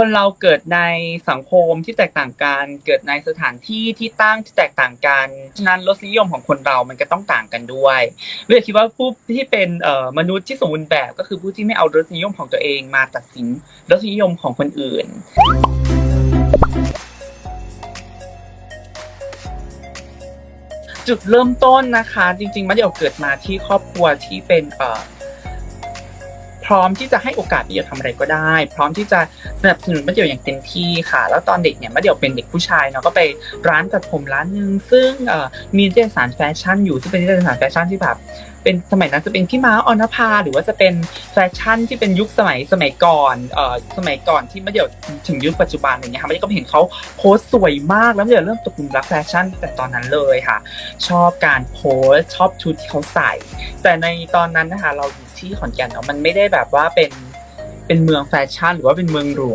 คนเราเกิดในสังคมที่แตกต่างกัน เกิดในสถานที่ที่ตั้งที่แตกต่างกันฉะนั้นรสนิยมของคนเรามันก็ต้องต่างกันด้วยเรียกคิดว่าผู้ที่เป็นเอ่อมนุษย์ที่สมบูรณ์แบบก็คือผู้ที่ไม่เอารสนิยมของตัวเองมาตัดสินรสนิยมของคนอื่นจุดเริ่มต้นนะคะ จริงๆมะเดี่ยวเกิดมาที่ครอบครัวที่เป็นเอ่อ พร้อมที่จะให้โอกาสเดี่ยวทำอะไรก็ได้ พร้อมที่จะสนับสนุนมะเดี่ยวอย่างเต็มที่ค่ะ แล้วตอนเด็กเนี่ยมะเดี่ยวเป็นเด็กผู้ชายเนาะก็ไปร้านตัดผมร้านหนึ่งซึ่งมีนิตยสารแฟชั่นอยู่ซึ่งเป็นนิตยสารแฟชั่นที่แบบเป็นสมัยนั้นจะเป็นพี่ม้าออนภาหรือว่าจะเป็นแฟชั่นที่เป็นยุคสมัยสมัยก่อนเอ่อสมัยก่อนที่มะเดี่ยวถึงยุคปัจจุบันอะไรเงี้ยค่ะมะเดี่ก็เห็นเขาโพสสวยมากแล้วเดี่ยวเริ่มตกหลุมรักแฟชั่นแต่ตอนนั้นเลยค่ะ ชอบการโพสชอบชุดที่เขาใส่ แต่ในตอนนั้นนะคะเราอยู่ ที่ขอนแก่นเนาะมันไม่ได้แบบว่าเป็นเป็นเมืองแฟชั่น หรือว่าเป็นเมืองหลวง